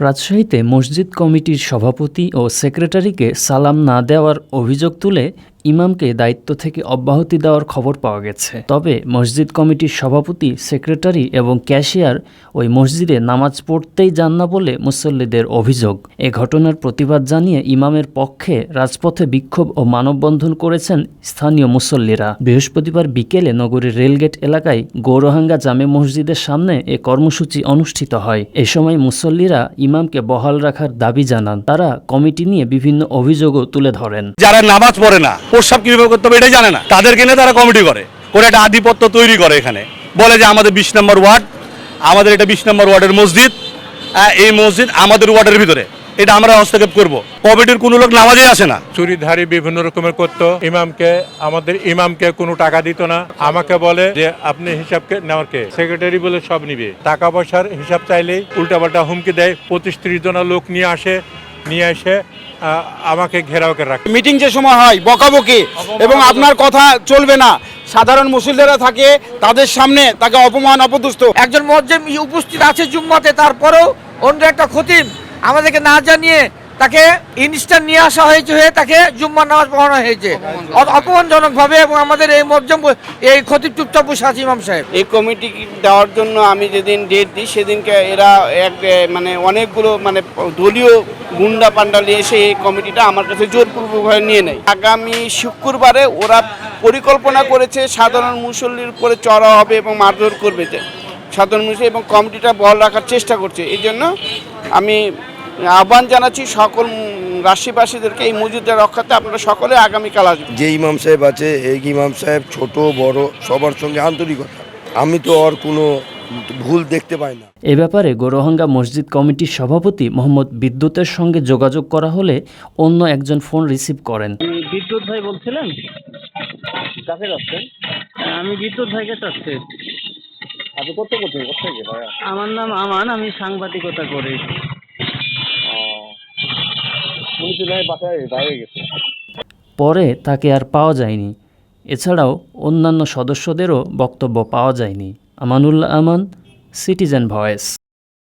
রাজশাহীতে মসজিদ কমিটির সভাপতি ও সেক্রেটারিকে সালাম না দেওয়ার অভিযোগ তুলে ইমামকে দায়িত্ব থেকে অব্যাহতি দেওয়ার খবর পাওয়া গেছে। তবে মসজিদ কমিটির সভাপতি, সেক্রেটারি এবং ক্যাশিয়ার ওই মসজিদে নামাজ পড়তেই যান না বলে মুসল্লিদের অভিযোগ। এ ঘটনার প্রতিবাদ জানিয়ে ইমামের পক্ষে রাজপথে বিক্ষোভ ও মানববন্ধন করেছেন স্থানীয় মুসল্লিরা। বৃহস্পতিবার বিকেলে নগরীর রেলগেট এলাকায় গৌরহাঙ্গা জামে মসজিদের সামনে এ কর্মসূচি অনুষ্ঠিত হয়। এ সময় মুসল্লিরা ইমামকে বহাল রাখার দাবি জানান। তারা কমিটি নিয়ে বিভিন্ন অভিযোগও তুলে ধরেন। যারা নামাজ পড়ে না প্রস্রাব কীভাবে করতে হবে এটাই জানে না। তাদেরকে নিয়ে তারা কমিটি করে। করে একটা আধিপত্য তৈরি করে এখানে। বলে যে আমাদের বিশ নম্বর ওয়ার্ড, আমাদের এটা বিশ নম্বর ওয়ার্ডের মসজিদ এই মসজিদ আমাদের ওয়ার্ডের ভিতরে। এটা আমরা হস্তক্ষেপ করব। কমিটির কোনো লোক নামাজে আসে না। চুরিধারী বিভিন্ন রকমের করতো। ইমামকে, আমাদের ইমামকে কোনো টাকা দিত না। আমাকে বলে যে, আপনি হিসাবকে নেওয়ার কে? সেক্রেটারি বলে সব নিবে। টাকা পয়সার হিসাব চাইলেই উল্টাপাল্টা হুমকি দেয়। পঁচিশ ত্রিশ জনা লোক নিয়ে আসে। নিয়ে এসে আমাকে ঘেরাও করে রাখে। মিটিং যে সময় হয় বকাবকি এবং আপনার কথা চলবে না। সাধারণ মুসলিমরা থাকে তাদের সামনে তাকে অপমান অপদুষ্ট একজন মজ্জেম উপস্থিত আছে জুম্মাতে তারপরেও অন্য একটা খতিম। আমাদেরকে না জানিয়ে তাকে ইনস্ট্যান্ট নিয়ে আসা হয়েছে হয়ে তাকে জুম্মার নামাজ পড়ানো হয়েছে। অপমানজনকভাবে এবং আমাদের এই মজ্জম এই খতিব চুপচাপ বসে আছে ইমাম সাহেব। এই কমিটি দেওয়ার জন্য আমি যেদিন ডেট দিই সেদিনকে এরা এক মানে অনেকগুলো মানে দলীয় গুন্ডা পান্ডালি এসে এই কমিটিটা আমার কাছে জোরপূর্বকভাবে নিয়ে নেয়। আগামী শুক্রবারে ওরা পরিকল্পনা করেছে সাধারণ মুসল্লির উপরে চড়া হবে এবং মারধর করবে সাধারণ মুসল্লি এবং কমিটিটা বল রাখার চেষ্টা করছে। এই জন্য আমি আহ্বান জানাচ্ছি সকল রাশিবাসীদেরকে এই মসজিদটা রক্ষাতে আপনারা সকলে আগামীকাল আসবেন। যে ইমাম সাহেব আছে এই ইমাম সাহেব ছোট বড় সবার সঙ্গে আন্তরিকতা। আমি তো আর কোনো ভুল দেখতে পাই না। এ ব্যাপারে গৌরহাঙ্গা মসজিদ কমিটির সভাপতি মোহাম্মদ বিদ্যুতের সঙ্গে যোগাযোগ করা হলে অন্য একজন ফোন রিসিভ করেন। বিদ্যুৎ ভাই বলছিলেন? কাছে যাচ্ছেন আমি বিদ্যুৎ ভাইকে চাচ্ছি। আপনি করতে ভাইয়া আমার নাম আমান আমি সাংবাদিকতা করি। পরে তাকে আর পাওয়া যায়নি। এছাড়াও অন্যান্য সদস্যদেরও বক্তব্য পাওয়া যায়নি। Amanullah Aman, citizen voice.